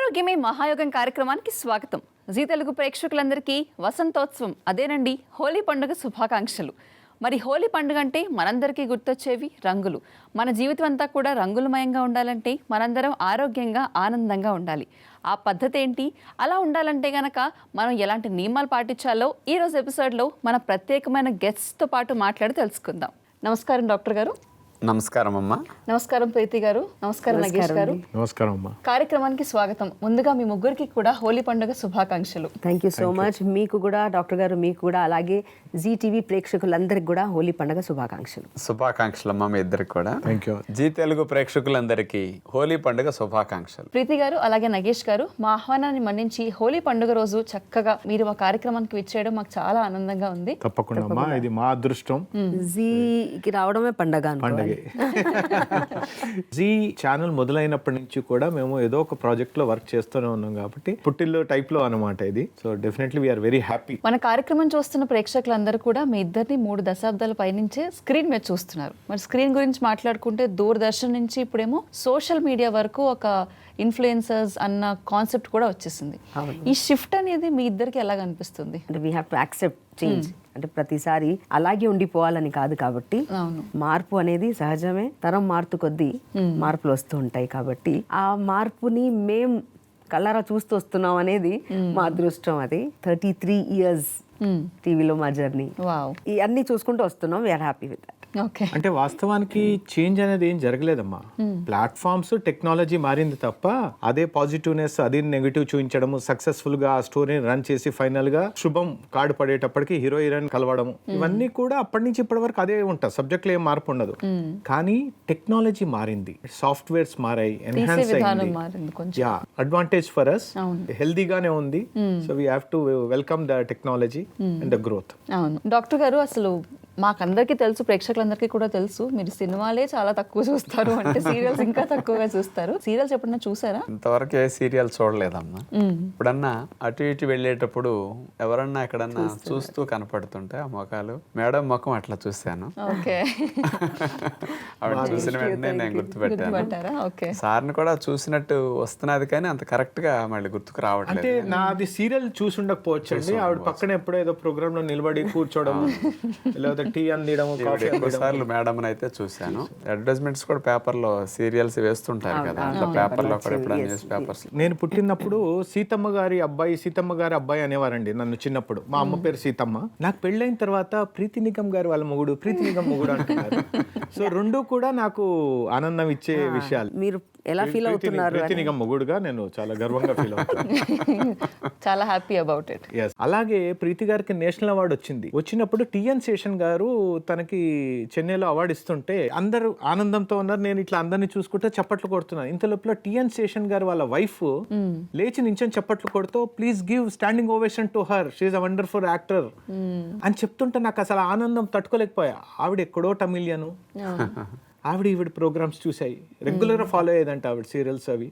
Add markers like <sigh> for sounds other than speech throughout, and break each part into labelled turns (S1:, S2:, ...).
S1: ఆరోగ్యమే మహాయోగం కార్యక్రమానికి స్వాగతం. జీ తెలుగు ప్రేక్షకులందరికీ వసంతోత్సవం అదేనండి హోలీ పండుగ శుభాకాంక్షలు. మరి హోలీ పండుగ అంటే మనందరికీ గుర్తొచ్చేవి రంగులు. మన జీవితం అంతా కూడా రంగులమయంగా ఉండాలంటే మనందరం ఆరోగ్యంగా ఆనందంగా ఉండాలి. ఆ పద్ధతి ఏంటి? అలా ఉండాలంటే గనక మనం ఎలాంటి నియమాలు పాటించాలో ఈ రోజు ఎపిసోడ్లో మన ప్రత్యేకమైన గెస్ట్తో పాటు మాట్లాడి తెలుసుకుందాం. నమస్కారం డాక్టర్ గారు.
S2: నమస్కారం అమ్మా
S1: నమస్కారం ప్రీతి గారు. నమస్కారం నగేష్ గారు.
S3: నమస్కారం అమ్మా
S1: కార్యక్రమానికి స్వాగతం. ముందుగా మీ ముగ్గురికి కూడా హోలీ పండుగ శుభాకాంక్షలు.
S4: థ్యాంక్ యూ సో మచ్ మీకు కూడా డాక్టర్ గారు మీకు కూడా అలాగే జీ టీవీ ప్రేక్షకులందరికీ కూడా హోలీ పండుగ శుభాకాంక్షలు.
S2: శుభాకాంక్షలు అమ్మా మీ ఇద్దరికి కూడా.
S3: థ్యాంక్ యూ
S2: జీ తెలుగు ప్రేక్షకులందరికీ హోలీ పండుగ శుభాకాంక్షలు.
S1: ప్రీతి గారు అలాగే నగేష్ గారు మా ఆహ్వానాన్ని మన్నించి హోలీ పండుగ రోజు చక్కగా మీరు మా కార్యక్రమానికి విచ్చేయడం మాకు చాలా ఆనందంగా ఉంది.
S3: తప్పకుండా అమ్మా. ఇది మా అదృష్టం.
S4: జీకి రావడమే పండగ అనుకోవాలి
S3: పండగే జీ ఛానల్ మొదలైనప్పటి నుంచి కూడా మేము ఏదో ఒక ప్రాజెక్ట్లో వర్క్ చేస్తూనే ఉన్నాం కాబట్టి పుట్టిల్లు టైప్లో అనమాట ఇది. So definitely we are very happy.
S1: మన కార్యక్రమం చూస్తున్న ప్రేక్షకులందరూ కూడా మీ ఇద్దరిని మూడు దశాబ్దాల పైనుంచే స్క్రీన్ మీద చూస్తున్నారు. మరి స్క్రీన్ గురించి మాట్లాడుకుంటే దూరదర్శన్ నుంచి ఇప్పుడేమో సోషల్ మీడియా వరకు ఒక ఇన్ఫ్లుయెన్సర్స్ అన్న కాన్సెప్ట్ కూడా వచ్చేసింది. ఈ షిఫ్ట్ అనేది మీ ఇద్దరికి ఎలాగ అనిపిస్తుంది?
S4: అంటే we have to accept change అంటే ప్రతిసారి అలాగే ఉండిపోవాలని కాదు కాబట్టి మార్పు అనేది సహజమే. తరం మారుతూ కొద్దీ మార్పులు వస్తూ ఉంటాయి కాబట్టి ఆ మార్పుని మేం కళ్ళారా చూస్తూ వస్తున్నాం అనేది మా అదృష్టం అది. థర్టీ త్రీ ఇయర్స్ టీవీలో మా జర్నీ.
S1: వావ్.
S4: ఇవన్నీ చూసుకుంటూ వస్తున్నాం. వీఆర్ హ్యాపీ విత్
S3: అంటే వాస్తవానికి చేంజ్ అనేది ఏం జరగలేదమ్మా. ప్లాట్ఫామ్స్ టెక్నాలజీ మారింది తప్ప అదే పాజిటివ్నెస్ అదే నెగిటివ్ చూపించడము సక్సెస్ఫుల్గా ఆ స్టోరీని రన్ చేసి ఫైనల్గా శుభం కార్డు పడేటప్పటికి హీరో హీరోయిన్ కలవడము. ఇవన్నీ కూడా అప్పటి నుంచి ఇప్పటి వరకు అదే ఉంటుంది సబ్జెక్ట్లో ఏం మార్పు ఉండదు. కానీ టెక్నాలజీ మారింది. సాఫ్ట్వేర్స్ మారాయి. ఎన్హాన్స్ అయింది. Yeah advantage for us. హెల్దీగానే ఉంది. So we have to welcome the technology and the growth
S1: అవును. డాక్టర్ గారు అసలు మాకందరికీ తెలుసు ప్రేక్షకులందరికీ కూడా తెలుసు. మీరు సినిమాలే చాలా తక్కువ చూస్తారు అంటే <laughs> సీరియల్స్ ఇంకా తక్కువగా చూస్తారు. సీరియల్స్ ఎప్పుడన్నా చూసారా?
S2: ఇంతవరకు ఏ సీరియల్ చూడలేదమ్మా. ఇప్పుడన్నా అటు ఇటు వెళ్ళేటప్పుడు ఎవరన్నా ఎక్కడన్నా చూస్తూ కనపడుతుంటే ఆ ముఖాలు మేడం ముఖం అట్లా చూశాను.
S1: ఓకే. <laughs>
S2: ఆవిడ చూసిన వెంటనే నేను గుర్తుపెట్టాను. సార్ని కూడా చూసినట్టు వస్తున్నది కానీ అంత కరెక్ట్గా మళ్ళీ గుర్తుకు
S3: అంటే
S2: రావట్లేదు
S3: నాది సీరియల్ చూసి ఉండకపోవచ్చు అండి ఆవిడ పక్కన ఎప్పుడో ఏదో ప్రోగ్రామ్లో నిలబడి కూర్చోవడం <laughs> లేకపోతే టీ అందియడం కాఫీ
S2: ఎక్కువ సార్లు మేడం అయితే చూశాను. అడ్వర్టైజ్మెంట్స్ కూడా పేపర్లో సీరియల్స్ వేస్తుంటారు కదా అట్లా పేపర్లో కూడా ఎప్పుడైనా న్యూస్ పేపర్స్.
S3: నేను పుట్టినప్పుడు సీతమ్మ గారి అబ్బాయి సీతమ్మ గారి అబ్బాయి అనేవారండి నన్ను చిన్నప్పుడు. మా అమ్మ పేరు సీతమ్మ. నాకు పెళ్ళైన తర్వాత ప్రీతి నిగమ్ గారి వాళ్ళ మొగుడు ప్రీతి నిగమ్ మొగుడు అంటున్నారు. సో రెండు కూడా నాకు ఆనందం ఇచ్చే విషయాలు.
S4: మీరు ఎలా ఫీల్ అవుతున్నారు
S3: ప్రీతి నిగమ్ మొగుడుగా నేను చాలా గర్వంగా ఫీల్ అవుతాను <laughs>
S1: చాలా హ్యాపీ అబౌట్ ఇట్
S3: Yes. అలాగే ప్రీతి గారికి నేషనల్ అవార్డు వచ్చింది. వచ్చినప్పుడు టిఎన్ శేషన్ గారు తనకి చెన్నైలో అవార్డు ఇస్తుంటే అందరూ ఆనందంతో ఉన్నారు. నేను ఇట్లా అందరిని చూసుకుంటే చప్పట్లు కొడుతున్నాను ఇంత లోపల టిఎన్ శేషన్ గారు వాళ్ళ వైఫ్ లేచి నించొని చప్పట్లు కొడుతూ please give standing ovation to her she a wonderful actor అని చెప్తుంటే నాకు అసలు ఆనందం తట్టుకోలేకపోయా. ఆవిడ ఎక్కడో టమిలియను ఆవిడ ఈవిడ ప్రోగ్రామ్స్ చూసాయి రెగ్యులర్గా ఫాలో అయ్యేదంట ఆవిడ సీరియల్స్ అవి.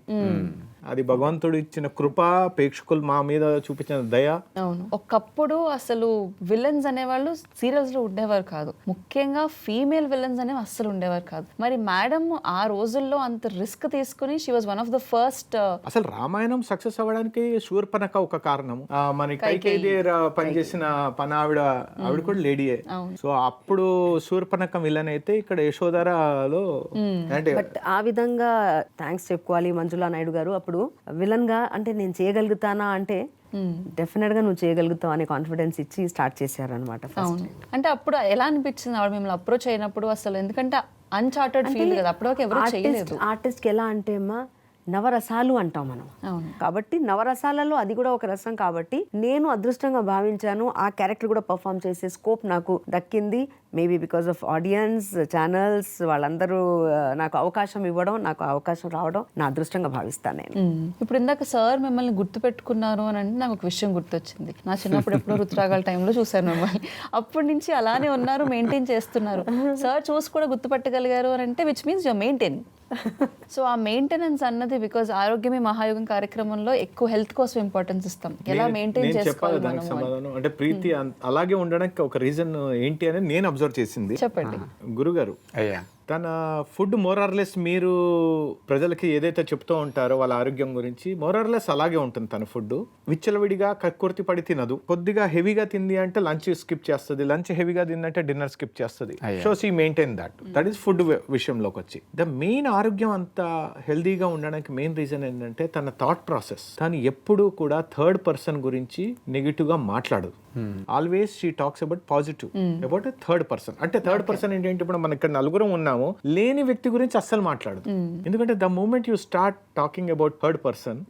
S3: అది భగవంతుడు ఇచ్చిన కృప ప్రేక్షకులు మా మీద చూపించిన దయ.
S1: అవును. ఒకప్పుడు అసలు విలన్స్ అనేవాళ్ళు సీరియల్స్లో ఉండేవారు కాదు. ముఖ్యంగా ఫీమేల్ విలన్స్ అనేవి అస్సలు ఉండేవారు కాదు. మరి మేడం ఆ రోజుల్లో అంత రిస్క్ తీసుకుని she was one of the first
S3: అసలు రామాయణం సక్సెస్ అవ్వడానికి శూర్పనక ఒక కారణం ఆ, మన కైకేయి. పనిచేసిన పని ఆవిడ ఆవిడ కూడా లేడీయే సో అప్పుడు శూర్పనక విలన్ అయితే ఇక్కడ యశోధరలో అంటే
S4: బట్ ఆ విధంగా థ్యాంక్స్ చెప్పుకోవాలి మంజులా నాయుడు గారు. అప్పుడు విలన్గా అంటే నేను చేయగలుగుతానా అంటే డెఫినెట్గా నువ్వు చేయగలుగుతావు అనే కాన్ఫిడెన్స్ ఇచ్చి స్టార్ట్ చేశారనమాట
S1: అవును. అంటే అప్పుడు ఎలా అనిపించింది ఆవిడ మిమ్మల్ని అప్రోచ్ అయినప్పుడు అసలు? ఎందుకంటే అన్చార్టెడ్ ఫీల్ కదా అప్పటివరకు ఎవరు చేయలేదు.
S4: ఆర్టిస్ట్ ఎలా అంటే అమ్మా నవరసాలు అంటాం మనం. కాబట్టి నవరసాలలో అది కూడా ఒక రసం కాబట్టి నేను అదృష్టంగా భావించాను. ఆ క్యారెక్టర్ కూడా పర్ఫామ్ చేసే స్కోప్ నాకు దక్కింది. Maybe because of audience channels వాళ్ళందరూ నాకు అవకాశం ఇవ్వడం నాకు అవకాశం రావడం నా అదృష్టంగా భావిస్తాను నేను.
S1: ఇప్పుడు ఇందాక సార్ మిమ్మల్ని గుర్తు పెట్టుకున్నారు అని అంటే నాకు ఒక విషయం గుర్తొచ్చింది. నా చిన్నప్పుడు ఎప్పుడో రుతురాగాల టైంలో చూశాను మిమ్మల్ని. అప్పటి నుంచి అలానే ఉన్నారు మెయింటైన్ చేస్తున్నారు. <laughs> సార్ చూసి కూడా గుర్తుపట్టగలిగారు అని అంటే which means your maintain <laughs> so ఆ మెయింటెనెన్స్ అన్నది బికాజ్ ఆరోగ్యమే మహాయోగం కార్యక్రమంలో ఎక్కువ హెల్త్ కోసం ఇంపార్టెన్స్ ఇస్తాం. ఎలా మెయింటైన్ చేసుకోవాలి
S3: దానికి సమాధానం. అంటే ప్రీతి అన్- అలాగే ఉండడానికి ఒక రీజన్ ఏంటి అని నేను అబ్జర్వ్ చేసింది.
S1: చెప్పండి.
S3: గురుగారు.
S2: అయ్యా.
S3: తన ఫుడ్ మోరార్లెస్ మీరు ప్రజలకి ఏదైతే చెప్తూ ఉంటారో వాళ్ళ ఆరోగ్యం గురించి మోరార్లెస్ అలాగే ఉంటుంది తన ఫుడ్ విచ్చలవిడిగా కక్కుర్తి పడి తినదు. కొద్దిగా హెవీగా తింది అంటే లంచ్ స్కిప్ చేస్తుంది లంచ్ హెవీగా తిందంటే డిన్నర్ స్కిప్ చేస్తుంది. So see maintain that that is food విషయంలోకి వచ్చి. ద మెయిన్ ఆరోగ్యం అంత హెల్దీగా ఉండడానికి మెయిన్ రీజన్ ఏంటంటే తన థాట్ ప్రాసెస్ తను ఎప్పుడూ కూడా థర్డ్ పర్సన్ గురించి నెగిటివ్గా మాట్లాడదు. Always she talks about positive about third person అంటే థర్డ్ పర్సన్ ఏంటంటే ఇప్పుడు మనం ఇక్కడ నలుగురం ఉన్నాము లేని వ్యక్తి గురించి అస్సలు మాట్లాడదు. ఎందుకంటే the moment you start talking about third person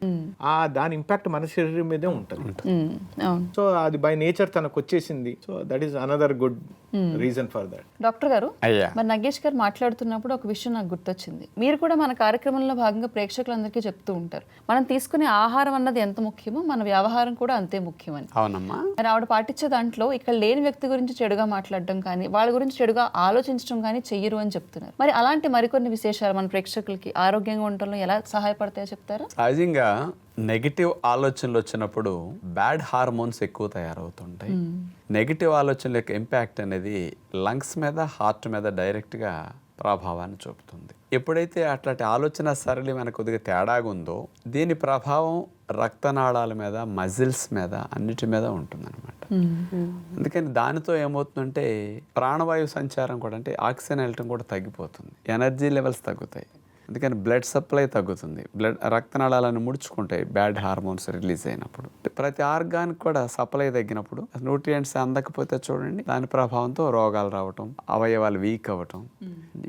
S3: ఆ దాని ఇంపాక్ట్ మన శరీరం మీదే ఉంటుంది. సో అది బై నేచర్ తనకు వచ్చేసింది. So that is another good reason for that.
S1: Doctor గారు
S2: అయ్యా.
S1: మరి నగేష్ గారు మాట్లాడుతున్నప్పుడు ఒక విషయం నాకు గుర్తొచ్చింది. మీరు కూడా మన కార్యక్రమంలో భాగంగా ప్రేక్షకులందరికీ చెప్తూ ఉంటారు. మనం తీసుకునే ఆహారం అన్నది ఎంత ముఖ్యమో మన వ్యవహారం కూడా అంతే ముఖ్యమని.
S2: అవునమ్మా.
S1: మరి ఆవిడ పాటించే దాంట్లో ఇక్కడ లేని వ్యక్తి గురించి చెడుగా మాట్లాడడం కానీ వాళ్ళ గురించి చెడుగా ఆలోచించడం కానీ చెయ్యరు అని చెప్తున్నారు. మరి అలాంటి మరికొన్ని విశేషాలు మన ప్రేక్షకులకి ఆరోగ్యంగా ఉండటంలో ఎలా సహాయపడతాయో చెప్తారా?
S2: సహజంగా నెగిటివ్ ఆలోచనలు వచ్చినప్పుడు బ్యాడ్ హార్మోన్స్ ఎక్కువ తయారవుతుంటాయి. నెగిటివ్ ఆలోచనల యొక్క ఇంపాక్ట్ అనేది లంగ్స్ మీద హార్ట్ మీద డైరెక్ట్గా ప్రభావాన్ని చూపుతుంది. ఎప్పుడైతే అట్లాంటి ఆలోచన సరళి మనకు కొద్దిగా తేడాగా ఉందో దీని ప్రభావం రక్తనాళాల మీద మజిల్స్ మీద అన్నిటి మీద ఉంటుందన్నమాట. అందుకని దానితో ఏమవుతుందంటే ప్రాణవాయు సంచారం కూడా అంటే ఆక్సిజన్ వెళ్ళటం కూడా తగ్గిపోతుంది. ఎనర్జీ లెవెల్స్ తగ్గుతాయి. అందుకని బ్లడ్ సప్లై తగ్గుతుంది. బ్లడ్ రక్తనాళాలను ముడుచుకుంటాయి బ్యాడ్ హార్మోన్స్ రిలీజ్ అయినప్పుడు. ప్రతి ఆర్గానికి కూడా సప్లై తగ్గినప్పుడు న్యూట్రియంట్స్ అందకపోతే చూడండి దాని ప్రభావంతో రోగాలు రావటం అవయవాలు వీక్ అవ్వటం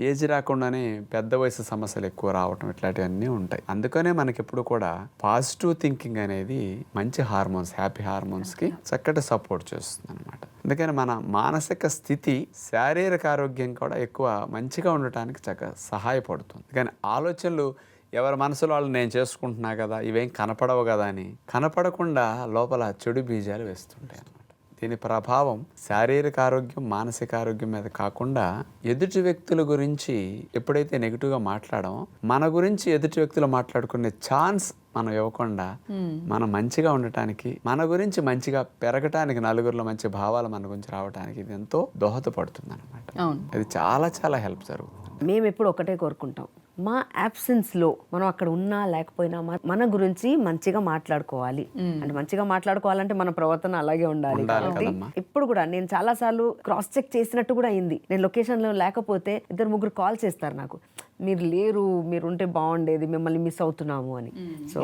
S2: ఏజ్ రాకుండానే పెద్ద వయసు సమస్యలు ఎక్కువ రావటం ఇట్లాంటివన్నీ ఉంటాయి. అందుకనే మనకి ఎప్పుడు కూడా పాజిటివ్ థింకింగ్ అనేది మంచి హార్మోన్స్ హ్యాపీ హార్మోన్స్కి చక్కటి సపోర్ట్ చేస్తుంది అనమాట అందుకని మన మానసిక స్థితి శారీరక ఆరోగ్యం కూడా ఎక్కువ మంచిగా ఉండటానికి చక్కగా సహాయపడుతుంది. కానీ ఆలోచనలు ఎవరి మనసులో వాళ్ళు నేను చేసుకుంటున్నా కదా ఇవేం కనపడవు కదా అని కనపడకుండా లోపల చెడు బీజాలు వేస్తుంటాయి అన్నమాట. దీని ప్రభావం శారీరక ఆరోగ్యం మానసిక ఆరోగ్యం మీద కాకుండా ఎదుటి వ్యక్తుల గురించి ఎప్పుడైతే నెగిటివ్గా మాట్లాడమో మన గురించి ఎదుటి వ్యక్తులు మాట్లాడుకునే ఛాన్స్ మనం ఇవ్వకుండా మనం మంచిగా ఉండటానికి మన గురించి మంచిగా పెరగటానికి నలుగురిలో మంచి భావాలు మన గురించి రావడానికి ఇది ఎంతో దోహదపడుతుంది అనమాట
S1: అవును.
S2: ఇది చాలా చాలా హెల్ప్ జరుగుతుంది.
S4: మేము ఎప్పుడు ఒకటే కోరుకుంటాం. మా absence లో మనం అక్కడ ఉన్నా లేకపోయినా మన- మన గురించి మంచిగా మాట్లాడుకోవాలి. అంటే మంచిగా మాట్లాడుకోవాలంటే మన ప్రవర్తన అలాగే ఉండాలి కాబట్టి. ఇప్పుడు కూడా నేను చాలా సార్లు క్రాస్ చెక్ చేసినట్టు కూడా అయింది. నేను లొకేషన్లో లేకపోతే ఇద్దరు ముగ్గురు కాల్ చేస్తారు నాకు. మీరు లేరు మీరు ఉంటే బాగుండేది మిమ్మల్ని మిస్ అవుతున్నాము అని. సో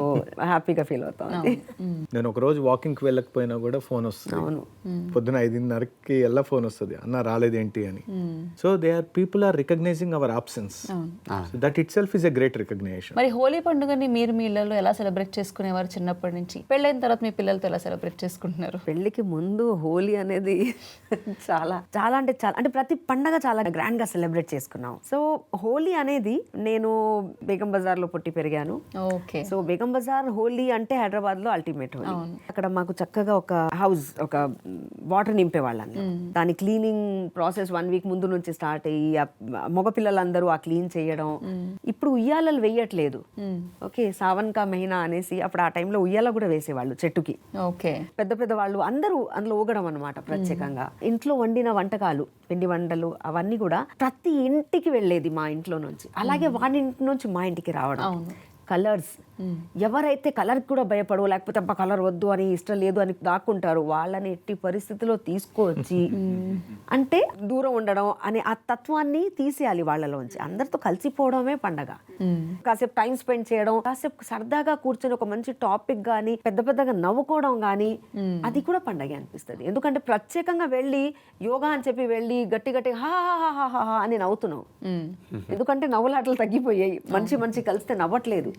S4: హ్యాపీగా ఫీల్ అవుతాం.
S3: నేను ఒక రోజు వాకింగ్కి వెళ్ళకపోయినా కూడా ఫోన్ వస్తుంది.
S4: అవును.
S3: పొద్దున ఐదున్నరకి ఎలా ఫోన్ వస్తుంది. అన్న రాలేదేంటి అని. So they are people are recognizing our absence that itself is a great recognition
S1: మరి హోలీ పండుగని మీరు మీ ఇళ్ళలో ఎలా సెలబ్రేట్ చేసుకునేవారు చిన్నప్పటి నుంచి? పెళ్ళైన తర్వాత మీ పిల్లలతో ఎలా సెలబ్రేట్ చేసుకుంటున్నారు?
S4: పెళ్ళికి ముందు హోలీ అనేది చాలా చాలా అంటే చాలా అంటే ప్రతి పండగ చాలా గ్రాండ్గా సెలబ్రేట్ చేసుకున్నాం. సో హోలీ అనేది నేను బేగం బజార్లో పుట్టి పెరిగాను.
S1: ఓకే.
S4: సో బేగం బజార్ హోలీ అంటే హైదరాబాద్లో అల్టిమేట్ హోలీ. అక్కడ మాకు చక్కగా ఒక హౌస్ ఒక వాటర్ నింపేవాళ్ళం దాని క్లీనింగ్ ప్రాసెస్ వన్ వీక్ ముందు నుంచి స్టార్ట్ అయ్యి ఆ మగ పిల్లలందరూ ఆ క్లీన్ చేయడం. ఇప్పుడు ఉయ్యాలలు వేయట్లేదు. ఓకే సావన్ కా మహినా అనేసి అప్పుడు ఆ టైంలో ఉయ్యాల కూడా వేసేవాళ్ళు చెట్టుకి.
S1: ఓకే.
S4: పెద్ద పెద్ద వాళ్ళు అందరూ అందులో ఊగడం అనమాట ప్రత్యేకంగా. ఇంట్లో వండిన వంటకాలు పిండి వంటలు అవన్నీ కూడా ప్రతి ఇంటికి వెళ్ళేది మా ఇంట్లో నుంచి. అలాగే వాడి ఇంటి నుంచి మా ఇంటికి రావడం. కలర్స్ ఎవరైతే కలర్ కూడా భయపడో లేకపోతే అబ్బా కలర్ వద్దు అని ఇష్టం లేదు అని దాక్కుంటారు వాళ్ళని ఎట్టి పరిస్థితిలో తీసుకొచ్చి అంటే దూరం ఉండడం అనే ఆ తత్వాన్ని తీసేయాలి వాళ్ళలోంచి. అందరితో కలిసిపోవడమే పండగ. కాసేపు టైం స్పెండ్ చేయడం కాసేపు సరదాగా కూర్చొని ఒక మంచి టాపిక్ గానీ పెద్ద పెద్దగా నవ్వుకోవడం గానీ అది కూడా పండగ అనిపిస్తుంది. ఎందుకంటే ప్రత్యేకంగా వెళ్ళి యోగా అని చెప్పి వెళ్ళి గట్టి గట్టి హా హా హా హా హా అని నవ్వుతున్నాం. ఎందుకంటే నవ్వులాటలు తగ్గిపోయాయి. మనిషి మనిషి కలిస్తే నవ్వట్లేదు.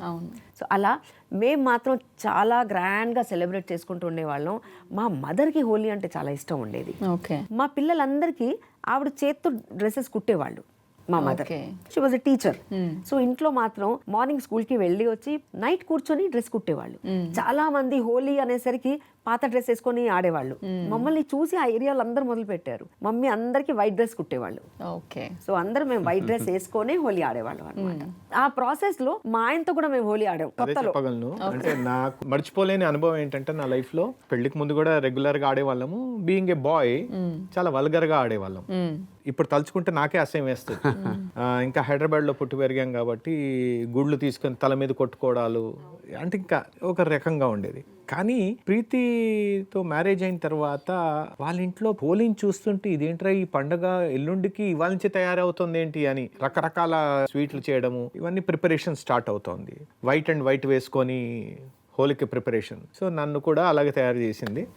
S4: సో అలా మేము మాత్రం చాలా గ్రాండ్గా సెలబ్రేట్ చేసుకుంటూ ఉండేవాళ్ళం. మా మదర్కి హోలీ అంటే చాలా ఇష్టం ఉండేది.
S1: ఓకే.
S4: మా పిల్లలందరికీ ఆవిడ చేత్తో డ్రెస్సెస్ కుట్టేవాళ్ళు మా mother. She was a teacher so ఇంట్లో మాత్రం మార్నింగ్ స్కూల్కి వెళ్ళి వచ్చి నైట్ కూర్చొని డ్రెస్ కుట్టేవాళ్ళు. చాలా మంది హోలీ అనేసరికి పాత డ్రెస్ వేసుకొని ఆడేవాళ్ళు. మమ్మల్ని చూసి ఆ ఏరియాలో అందరూ మొదలు పెట్టారు మమ్మీ అందరికి వైట్ డ్రెస్ కుట్టేవాళ్ళు.
S1: ఓకే.
S4: సో అందరూ మేము వైట్ డ్రెస్ వేసుకొని హోలీ ఆడేవాళ్ళం అనమాట ఆ ప్రాసెస్లో మా ఆయనతో కూడా మేము హోలీ ఆడాం. కొత్తలో.
S3: చెప్పగలను. అంటే నాకు మర్చిపోలేని అనుభవం ఏంటంటే నా లైఫ్లో పెళ్ళికి ముందు కూడా రెగ్యులర్గా ఆడేవాళ్ళము. బీయింగ్ ఏ బాయ్ చాలా వల్గర్గా ఆడేవాళ్ళం ఇప్పుడు తలుచుకుంటే నాకే అసహ్యం వేస్తుంది. ఇంకా హైదరాబాద్లో పుట్టి పెరిగాం కాబట్టి గుళ్ళు తీసుకొని తల మీద కొట్టుకోవడాలు అంటే ఇంకా ఒక రకంగా ఉండేది. కానీ ప్రీతితో మ్యారేజ్ అయిన తర్వాత వాళ్ళ ఇంట్లో పోలింగ్ చూస్తుంటే ఇదేంట్రా ఈ పండగ ఎల్లుండికి ఇవాళ నుంచి తయారవుతుంది ఏంటి అని రకరకాల స్వీట్లు చేయడము ఇవన్నీ ప్రిపరేషన్ స్టార్ట్ అవుతోంది. వైట్ అండ్ వైట్ వేసుకొని హోలీకి ప్రిపరేషన్. సో నన్ను కూడా అలాగే తయారు చేసింది.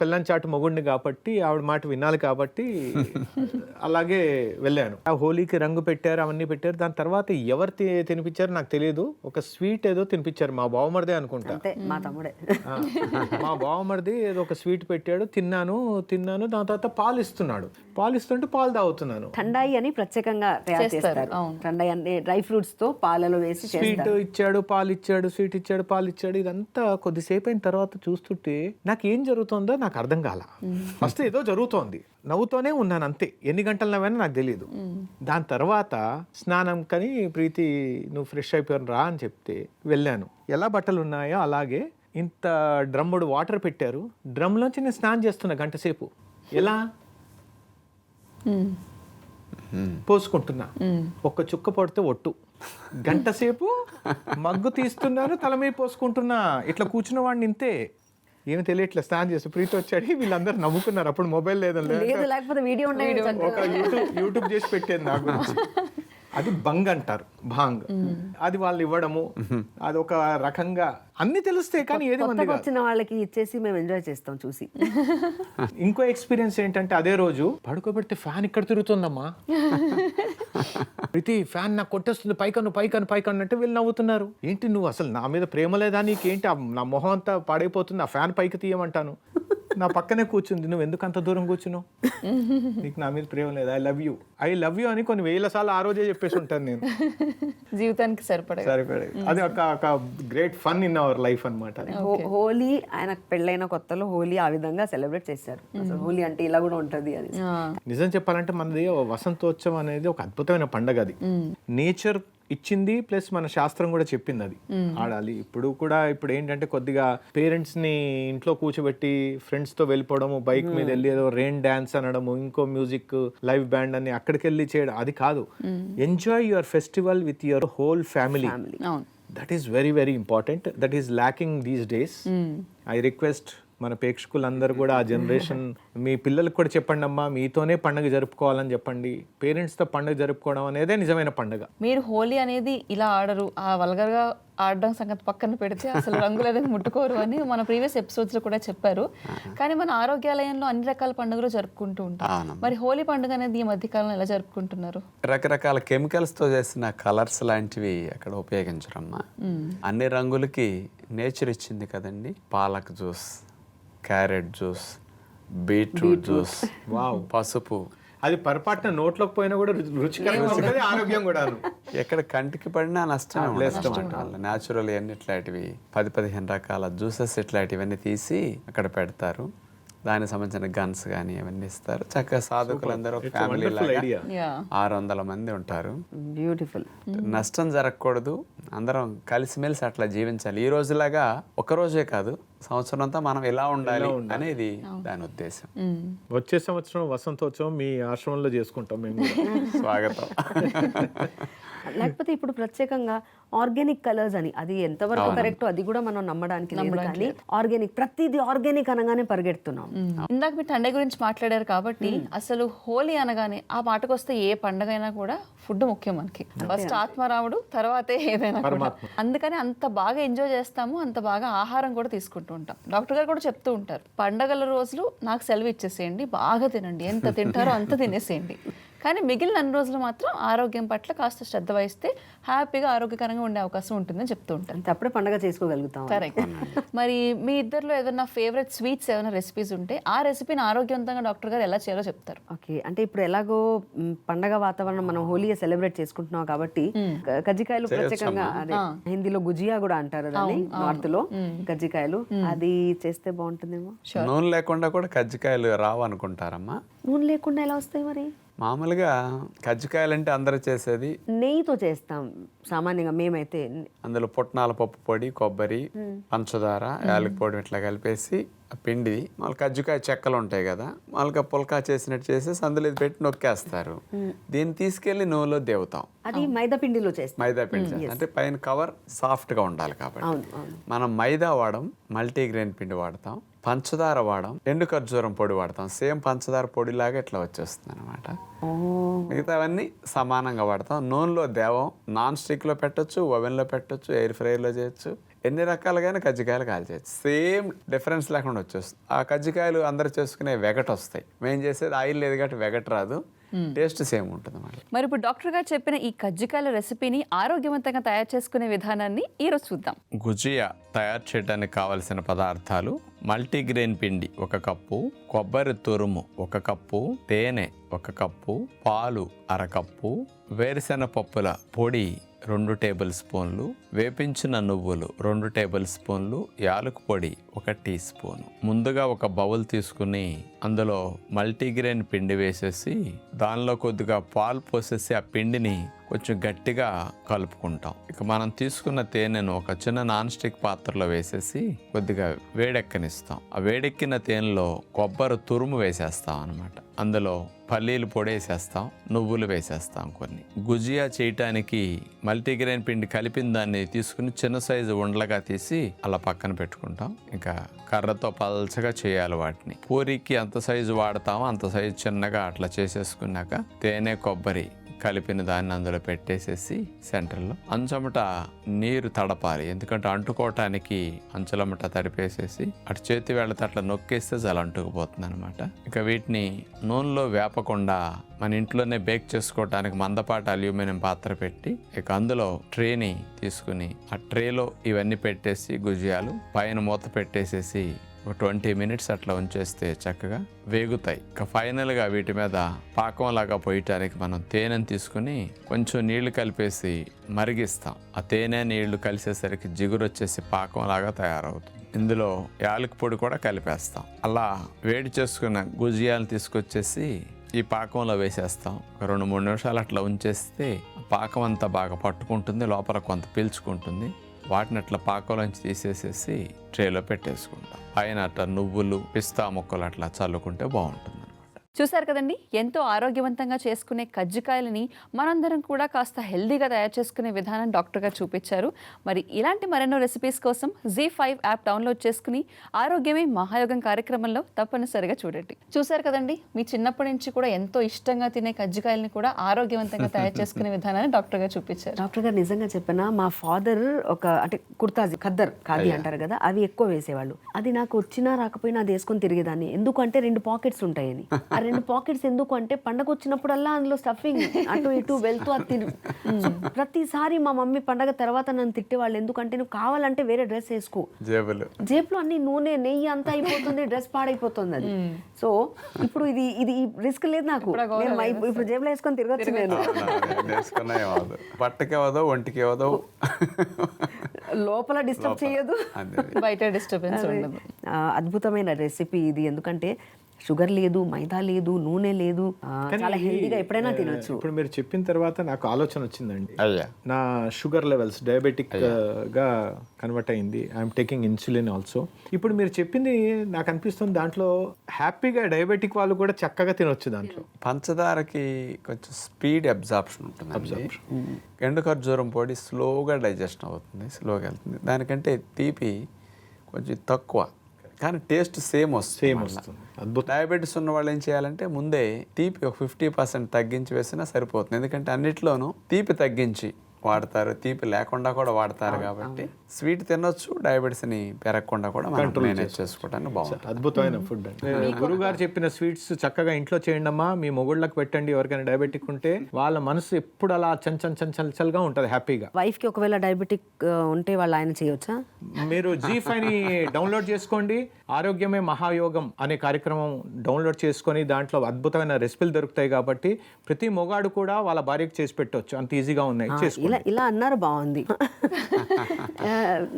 S3: పిల్లని చాటు మొగుడిని కాబట్టి ఆవిడ మాట వినాలి కాబట్టి <laughs> అలాగే వెళ్ళాను. ఆ హోలీకి రంగు పెట్టారు అవన్నీ పెట్టారు. దాని తర్వాత ఎవరు తి- తినిపించారు నాకు తెలియదు ఒక స్వీట్ ఏదో తినిపించారు మా బావమరిదే అనుకుంటా.
S4: మా తమ్ముడే.
S3: మా బావమరిది ఏదో ఒక స్వీట్ పెట్టాడు తిన్నాను తిన్నాను. దాని తర్వాత పాలు ఇస్తున్నాడు. పాలు ఇస్తుంటే పాలు తాగుతున్నాను.
S4: ఠండాయి అని ప్రత్యేకంగా తయారు చేస్తారు ఠండాయి అంటే డ్రై ఫ్రూట్స్తో పాలలో వేసి
S3: స్వీట్ ఇచ్చాడు పాలు ఇచ్చాడు స్వీట్ ఇచ్చాడు పాలు ఇచ్చాడు. ఇదంతా కొద్దిసేపు అయిన తర్వాత చూస్తుంటే నాకు ఏం జరుగుతుందో నాకు అర్థం కాల. ఫస్ట్ ఏదో జరుగుతోంది. నవ్వుతూనే ఉన్నాను అంతే. ఎన్ని గంటలు నవ్వానో నాకు తెలియదు దాని తర్వాత స్నానం కని ప్రీతి నువ్వు ఫ్రెష్ అయిపోయాను రా అని చెప్తే వెళ్ళాను. ఎలా బట్టలు ఉన్నాయో అలాగే ఇంత డ్రమ్ముడు వాటర్ పెట్టారు. డ్రమ్లోంచి నేను స్నానం చేస్తున్నా గంట సేపు ఎలా పోసుకుంటున్నా. ఒక్క చుక్క పడితే ఒట్టు. గంట సేపు మగ్గు తీస్తున్నాను తల మీద పోసుకుంటున్నా. ఇట్లా కూర్చున్న వాడిని ఇంతే. ఏమి తెలియట్లే స్నానం చేసి ప్రీతి వచ్చాడు వీళ్ళందరూ నవ్వుకున్నారు. అప్పుడు మొబైల్ లేదని
S4: లేదు లేకపోతే వీడియో
S3: యూట్యూబ్ యూట్యూబ్ చేసి పెట్టేది నా గురించి. అది బంగ్ అంటారు భాంగ్. అది వాళ్ళు ఇవ్వడము అది ఒక రకంగా అన్ని తెలుస్తాయి కానీ ఏది మంది
S4: వచ్చిన వాళ్ళకి ఇచ్చేసి మేము ఎంజాయ్ చేస్తాం చూసి. <laughs>
S3: ఇంకో ఎక్స్పీరియన్స్ ఏంటంటే అదే రోజు పడుకోబెడితే ఫ్యాన్ ఇక్కడ తిరుగుతుందమ్మా. <laughs> ప్రతి ఫ్యాన్ నాకు కొట్టేస్తుంది పైకను పైకను పైకను అంటే వీళ్ళు నవ్వుతున్నారు. ఏంటి నువ్వు అసలు నా మీద ప్రేమ లేదా నీకేంటి? నా మొహం అంతా పాడైపోతుంది ఆ ఫ్యాన్ పైకి తీయమంటాను. నా పక్కనే కూర్చుంది. నువ్వు ఎందుకు అంత దూరం కూర్చున్నావు? <laughs> నీకు నా మీద ప్రేమ లేదా. I love you I love you అని కొన్ని వేల సార్లు ఆ రోజే చెప్పేసి ఉంటాను నేను. <laughs>
S1: జీవితానికి సరిపడే
S3: సరిపడే అది ఒక ఒక great fun in our life అన్నమాట
S4: హో- హోలీ ఆయన పెళ్ళైన కొత్తలో హోలీ ఆ విధంగా సెలబ్రేట్ చేశారు. అసలు హోలీ అంటే ఇలా కూడా ఉంటది అని
S3: నిజం చెప్పాలంటే మనది వసంతోత్సవం అనేది ఒక అద్భుతమైన పండగ అది. నేచర్ ఇచ్చింది ప్లస్ మన శాస్త్రం కూడా చెప్పింది అది. ఆడాలి. ఇప్పుడు కూడా ఇప్పుడు ఏంటంటే కొద్దిగా పేరెంట్స్ని ఇంట్లో కూర్చోబెట్టి ఫ్రెండ్స్తో వెళ్ళిపోవడము బైక్ మీద వెళ్ళి ఏదో రెయిన్ డాన్స్ అనడము ఇంకో మ్యూజిక్ లైవ్ బ్యాండ్ అని అక్కడికి వెళ్ళి చేయడం అది కాదు. Enjoy your festival with your whole family that is very very important that is lacking these days I request మన ప్రేక్షకులందరూ కూడా ఆ జనరేషన్ మీ పిల్లలకు కూడా చెప్పండి అమ్మా మీతోనే పండుగ జరుపుకోవాలని చెప్పండి. పేరెంట్స్తో పండుగ జరుపుకోవడం అనేదే నిజమైన పండుగ.
S1: మీరు హోలీ అనేది ఇలా ఆడరు. ఆ వల్గర్గా ఆడడం సంగతి పక్కన పెడితే అసలు రంగులు అనేది ముట్టుకోరు అని మన ప్రీవియస్ ఎపిసోడ్స్లో కూడా చెప్పారు. కానీ మన ఆరోగ్యాలయంలో అన్ని రకాల పండుగలు జరుపుకుంటూ ఉంటాం. మరి హోలీ పండుగ అనేది ఈ మధ్య కాలంలో ఎలా జరుపుకుంటున్నారు?
S2: రకరకాల కెమికల్స్తో చేసిన కలర్స్ లాంటివి అక్కడ ఉపయోగించరమ్మా. అన్ని రంగులకి నేచర్ ఇచ్చింది కదండి. Palak juice. Carrot juice beetroot juice
S3: wow.
S2: పసుపు.
S3: అది పొరపాటున నోట్లోకి పోయినా కూడా రుచికరంగా ఉంటుంది ఆరోగ్యం కూడా
S2: ఎక్కడ కంటికి పడినా నష్టమే ఉండదు న్యాచురల్ అన్ని ఇట్లాంటివి పది పదిహేను రకాల జ్యూసెస్ ఇట్లాంటివన్నీ తీసి అక్కడ పెడతారు. దానికి సంబంధించిన గన్స్ కానీ అవన్నీ ఇస్తారు. చక్కగా సాధకులందరూ ఒక ఫ్యామిలీ ఆరు వందల మంది ఉంటారు.
S4: బ్యూటిఫుల్
S2: నష్టం జరగకూడదు. అందరం కలిసిమెలిసి అట్లా జీవించాలి. ఈ రోజులాగా ఒక రోజే కాదు సంవత్సరం అంతా మనం ఎలా ఉండాలి అనేది దాని ఉద్దేశం.
S3: వచ్చే సంవత్సరం వసంతోత్సవం మీ ఆశ్రమంలో చేసుకుంటాం మేము. <laughs>
S2: స్వాగతం.
S4: లేకపోతే ఇప్పుడు ప్రత్యేకంగా ఆర్గానిక్ కలర్స్ అని అది ఎంతవరకు కరెక్ట్ అది కూడా మనం నమ్మడానికి లేదు కానీ ఆర్గానిక్ ప్రతిదీ ఆర్గానిక్ అనగానే పరిగెడుతున్నాం.
S1: ఇందాక మీరు ఠండే గురించి మాట్లాడారు కాబట్టి అసలు హోలీ అనగానే ఆ మాటకు వస్తే ఏ పండగ అయినా కూడా ఫుడ్ ముఖ్యం మనకి. ఫస్ట్ ఆత్మరాముడు తర్వాతే ఏదైనా కూడా. అందుకని అంత బాగా ఎంజాయ్ చేస్తాము అంత బాగా ఆహారం కూడా తీసుకుంటూ ఉంటాం. డాక్టర్ గారు కూడా చెప్తూ ఉంటారు పండగల రోజులు నాకు సెలవు ఇచ్చేసేయండి బాగా తినండి. ఎంత తింటారో అంత తినేసేయండి. కానీ మిగిలిన అన్ని రోజులు మాత్రం ఆరోగ్యం పట్ల కాస్త శ్రద్ధ వహిస్తే హ్యాపీగా ఆరోగ్యకరంగా ఉండే అవకాశం ఉంటుందని చెప్తూ ఉంటాను
S4: అప్పుడే పండగ చేసుకోగలుగుతాం
S1: కరెక్ట్ మరి మీ ఇద్దరిలో ఏదైనా ఫేవరెట్ స్వీట్స్ ఏమైనా రెసిపీస్ ఉంటే ఆ రెసిపీని ఆరోగ్యవంతంగా డాక్టర్ గారు ఎలా చేయాలో చెప్తారు?
S4: ఓకే. అంటే ఇప్పుడు ఎలాగో పండగ వాతావరణం మనం హోలీ సెలబ్రేట్ చేసుకుంటున్నాం కాబట్టి కజ్జికాయలు ప్రత్యేకంగా అదే హిందీలో గుజియా కూడా అంటారు దాన్ని నార్త్లో కజ్జికాయలు. అది చేస్తే బాగుంటుందేమో?
S2: నూనె లేకుండా కూడా కజ్జికాయలు రావు అనుకుంటారమ్మా
S4: నూనె లేకుండా ఎలా వస్తాయి మరి?
S2: మామూలుగా కజ్జికాయలంటే అందరూ చేసేది?
S4: నెయ్యితో చేస్తాం. సామాన్యంగా మేమైతే
S2: అందులో పుట్నాల పప్పు పొడి కొబ్బరి పంచదార యాలక పొడి ఇట్లా కలిపేసి ఆ పిండి మళ్ళీ కజ్జికాయ చెక్కలు ఉంటాయి కదా మళ్ళీ పుల్కా చేసినట్టు చేసేసి అందులో ఇది పెట్టి నొక్కేస్తారు. దీన్ని తీసుకెళ్ళి నూనెలో దేవుతాం.
S4: అది మైదా పిండిలో చేస్తాం.
S2: మైదా పిండి. అంటే పైన కవర్ సాఫ్ట్గా ఉండాలి కాబట్టి. మనం మైదా వాడం మల్టీగ్రెయిన్ పిండి వాడతాం. పంచదార వాడడం ఎండు ఖర్జూరం పొడి వాడతాం. సేమ్ పంచదార పొడిలాగా ఇట్లా వచ్చేస్తుంది అనమాట మిగతావన్నీ సమానంగా వాడతాం. నూనెలో దేవం నాన్ స్టిక్లో పెట్టొచ్చు ఓవెన్లో పెట్టొచ్చు ఎయిర్ ఫ్రైలో చేయొచ్చు. ఎన్ని రకాలుగానే కజ్జికాయలు కాల్చేయచ్చు. సేమ్ డిఫరెన్స్ లేకుండా వచ్చేస్తుంది. ఆ కజ్జికాయలు అందరు చేసుకునే వెగట్ వస్తాయి మేము చేసేది ఆయిల్ లేదు కాబట్టి వెగట్ రాదు. టేస్ట్ సేమ్ ఉంటుంది
S1: మరి ఇప్పుడు డాక్టర్ గారు చెప్పిన ఈ కజ్జికాయల రెసిపీని ఆరోగ్యవంతంగా తయారు చేసుకునే విధానాన్ని ఈరోజు చూద్దాం.
S2: గుజియా తయారు చేయడానికి కావలసిన పదార్థాలు మల్టీగ్రెయిన్ పిండి ఒక కప్పు కొబ్బరి తురుము ఒక కప్పు తేనె ఒక కప్పు పాలు అరకప్పు వేరుశెనగ పప్పుల పొడి రెండు టేబుల్ స్పూన్లు వేపించిన నువ్వులు రెండు టేబుల్ స్పూన్లు యాలకు పొడి ఒక టీ స్పూన్. ముందుగా ఒక బౌల్ తీసుకుని అందులో మల్టీగ్రెయిన్ పిండి వేసేసి దానిలో కొద్దిగా పాలు పోసేసి ఆ పిండిని కొంచెం గట్టిగా కలుపుకుంటాం. ఇక మనం తీసుకున్న తేనెను ఒక చిన్న నాన్ స్టిక్ పాత్రలో వేసేసి కొద్దిగా వేడెక్కనిస్తాం. ఆ వేడెక్కిన తేనెలో కొబ్బరి తురుము వేసేస్తాం అనమాట అందులో పల్లీలు పొడి వేసేస్తాం నువ్వులు వేసేస్తాం కొన్ని. గుజియా చేయటానికి మల్టీగ్రెయిన్ పిండి కలిపిన దాన్ని తీసుకుని చిన్న సైజు ఉండలుగా తీసి అలా పక్కన పెట్టుకుంటాం. ఇంకా కర్రతో పల్చగా చేయాలి వాటిని. పూరికి ఎంత సైజు వాడతామో అంత సైజు చిన్నగా అట్లా చేసేసుకున్నాక తేనె కొబ్బరి కలిపిన దాన్ని అందులో పెట్టేసేసి సెంటర్లో. అంచమట నీరు తడపాలి. ఎందుకంటే అంటుకోవటానికి అంచులమట తడిపేసేసి అటు చేతి వేళ్ళతో అట్లా నొక్కేస్తే చాలా అంటుకుపోతుంది అనమాట ఇక వీటిని నూనెలో వేపకుండా మన ఇంట్లోనే బేక్ చేసుకోవటానికి మందపాటి అల్యూమినియం పాత్ర పెట్టి ఇక అందులో ట్రేని తీసుకుని ఆ ట్రేలో ఇవన్నీ పెట్టేసి గుజియాలు పైన మూత పెట్టేసేసి ఒక ట్వంటీ మినిట్స్ అట్లా ఉంచేస్తే చక్కగా వేగుతాయి. ఇక ఫైనల్గా వీటి మీద పాకం లాగా పోయటానికి మనం తేనెను తీసుకుని కొంచెం నీళ్ళు కలిపేసి మరిగిస్తాం. ఆ తేనె నీళ్ళు కలిసేసరికి జిగురు వచ్చేసి పాకం లాగా తయారవుతుంది. ఇందులో యాలకి పొడి కూడా కలిపేస్తాం. అలా వేడి చేసుకున్న గుజియాలు తీసుకొచ్చేసి ఈ పాకంలో వేసేస్తాం. ఒక రెండు మూడు నిమిషాలు అట్లా ఉంచేస్తే పాకం అంతా బాగా పట్టుకుంటుంది లోపల కొంత పీల్చుకుంటుంది. వాటిని అట్లా పాకలోంచి తీసేసేసి ట్రేలో పెట్టేసుకుంటాం పైన అట్లా నువ్వులు పిస్తా ముక్కలు అట్లా చల్లుకుంటే బాగుంటుంది.
S1: చూసారు కదండి? ఎంతో ఆరోగ్యవంతంగా చేసుకునే కజ్జికాయలని మనందరం కూడా కాస్త హెల్దీగా తయారు చేసుకునే విధానం డాక్టర్ గారు చూపించారు. మరి ఇలాంటి మరెన్నో రెసిపీస్ కోసం జీ ఫైవ్ యాప్ డౌన్లోడ్ చేసుకుని ఆరోగ్యమే మహాయోగం కార్యక్రమంలో తప్పనిసరిగా చూడండి. చూసారు కదండి? మీ చిన్నప్పటి నుంచి కూడా ఎంతో ఇష్టంగా తినే కజ్జికాయలని కూడా ఆరోగ్యవంతంగా తయారు చేసుకునే విధానాన్ని డాక్టర్ గారు చూపించారు.
S4: డాక్టర్ గారు నిజంగా చెప్పిన మా ఫాదర్ ఒక అంటే కుర్తాజీ ఖద్దర్ ఖాదీ అంటారు కదా అవి ఎక్కువ వేసేవాళ్ళు. అది నాకు వచ్చినా రాకపోయినా అది వేసుకొని తిరిగేదాన్ని. ఎందుకంటే రెండు పాకెట్స్ ఉంటాయని. <laughs> రెండు పాకెట్స్ ఎందుకు అంటే పండగ వచ్చినప్పుడల్లా అందులో స్టఫింగ్ అటు ఇటు వెళ్తూ అది తిరు సో ప్రతిసారి మా మమ్మీ పండగ తర్వాత నన్ను తిట్టేవాళ్ళు. ఎందుకంటే నువ్వు కావాలంటే వేరే డ్రెస్ వేసుకో.
S2: జేబులు.
S4: జేబులో అన్ని నూనె నెయ్యి అంతా అయిపోతుంది డ్రెస్ పాడైపోతుంది అది. సో ఇప్పుడు ఇది ఇది రిస్క్ లేదు నాకు. ఇప్పుడు జేబులో వేసుకొని తిరగచ్చు నేను.
S2: బట్టకి అవదో ఒంటికి అవదో
S4: లోపల డిస్టర్బ్ చేయదు
S1: బయట డిస్టర్బెన్స్
S4: అద్భుతమైన రెసిపీ ఇది. ఎందుకంటే షుగర్ లేదు మైదా లేదు నూనె లేదు. చాలా హెల్దీగా ఎప్పుడైనా తినొచ్చు.
S3: ఇప్పుడు మీరు చెప్పిన తర్వాత నాకు ఆలోచన వచ్చిందండి. నా షుగర్ లెవెల్స్ డయాబెటిక్గా కన్వర్ట్ అయింది. I'm taking insulin also. ఇప్పుడు మీరు చెప్పింది నాకు అనిపిస్తుంది దాంట్లో హ్యాపీగా డయాబెటిక్ వాళ్ళు కూడా చక్కగా తినొచ్చు దాంట్లో.
S2: పంచదారకి కొంచెం స్పీడ్ అబ్జార్ప్షన్ ఉంటుంది ఎండు ఖర్జూరం పొడి స్లోగా డైజెషన్ అవుతుంది స్లోగా వెళ్తుంది. దానికంటే తీపి కొంచెం తక్కువ. కానీ టేస్ట్ సేమ్ వస్తుంది
S3: సేమ్. వస్తుంది. అద్భుతం.
S2: డయాబెటీస్ ఉన్న వాళ్ళు ఏం చేయాలంటే ముందే తీపి ఒక ఫిఫ్టీ పర్సెంట్ తగ్గించి వేసినా సరిపోతుంది. ఎందుకంటే అన్నిట్లోనూ తీపి తగ్గించి వాడతారు తీపి లేకుండా కూడా వాడతారు కాబట్టి స్వీట్ తినొచ్చు డయాబెటీస్ని పెరగకుండా కూడా మనం మేనేజ్ చేసుకోవడానికి బాగుంటుంది.
S3: అద్భుతమైన ఫుడ్ అండి. గురువు గారు చెప్పిన స్వీట్స్ చక్కగా ఇంట్లో చేయండి అమ్మా మీ మొగుళ్ళకి పెట్టండి ఎవరికైనా డయాబెటిక్ ఉంటే వాళ్ళ మనసు ఎప్పుడు అలా చంచల్ చంచల్ చల్గా ఉంటుంది హ్యాపీగా.
S4: వైఫ్కి ఒకవేళ డయాబెటిక్ ఉంటే వాళ్ళు ఆయన చేయొచ్చా?
S3: మీరు జీ ఫైవ్ని <laughs> డౌన్లోడ్ చేసుకోండి. ఆరోగ్యమే మహాయోగం అనే కార్యక్రమం డౌన్లోడ్ చేసుకొని దాంట్లో అద్భుతమైన రెసిపీలు దొరుకుతాయి కాబట్టి ప్రతి మొగాడు కూడా వాళ్ళ భార్యకు చేసి పెట్టవచ్చు అంత ఈజీగా ఉన్నాయి. చేసుకోండి.
S4: ఇలా ఇలా అన్నారు బాగుంది.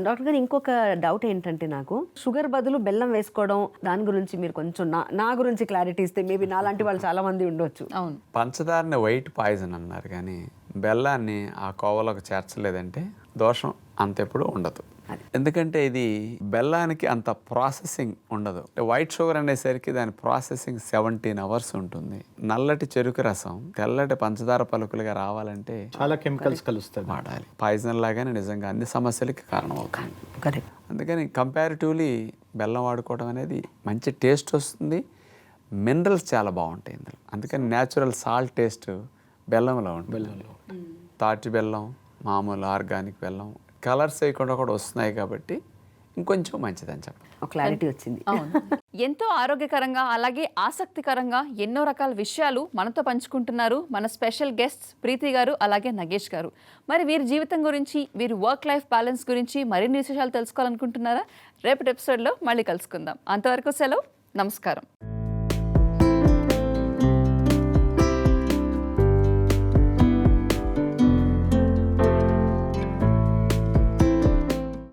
S4: డాక్టర్ గారు ఇంకొక డౌట్ ఏంటంటే నాకు షుగర్ బదులు బెల్లం వేసుకోవడం దాని గురించి మీరు కొంచెం నా నా గురించి క్లారిటీ ఇస్తే మేబీ నాలాంటి వాళ్ళు చాలా మంది ఉండొచ్చు.
S1: అవును.
S2: పంచదారని వైట్ పాయిజన్ అన్నారు కానీ బెల్లాన్ని ఆ కోవలోకి చేర్చలేదంటే దోషం అంతెప్పుడు ఉండదు. ఎందుకంటే ఇది బెల్లానికి అంత ప్రాసెసింగ్ ఉండదు. వైట్ షుగర్ అనేసరికి దాని ప్రాసెసింగ్ సెవెంటీన్ అవర్స్ ఉంటుంది. నల్లటి చెరుకు రసం తెల్లటి పంచదార పలుకులుగా రావాలంటే
S3: చాలా కెమికల్స్ కలుస్తుంది
S2: వాడాలి. పాయిజన్ లాగానే నిజంగా అన్ని సమస్యలకి కారణమవుతుంది.
S4: కరెక్ట్.
S2: అందుకని కంపారిటివ్లీ బెల్లం వాడుకోవడం అనేది మంచి టేస్ట్ వస్తుంది. మినరల్స్ చాలా బాగుంటాయి ఇందులో. అందుకని న్యాచురల్ సాల్ట్ టేస్ట్ బెల్లంలో ఉంటుంది. బెల్లంలో తాటి బెల్లం మామూలు ఆర్గానిక్ బెల్లం కలర్స్ వేయకుండా కూడా వస్తున్నాయి కాబట్టి ఇంకొంచెం మంచిదని చెప్పాలి
S4: ఒక క్లారిటీ వచ్చింది.
S1: అవును. ఎంతో ఆరోగ్యకరంగా అలాగే ఆసక్తికరంగా ఎన్నో రకాల విషయాలు మనతో పంచుకుంటున్నారు మన స్పెషల్ గెస్ట్స్ ప్రీతి గారు అలాగే నగేష్ గారు. మరి వీరి జీవితం గురించి వీరి వర్క్ లైఫ్ బ్యాలెన్స్ గురించి మరిన్ని విశేషాలు తెలుసుకోవాలనుకుంటున్నారా? రేపటి ఎపిసోడ్లో మళ్ళీ కలుసుకుందాం. అంతవరకు సెలవు. నమస్కారం.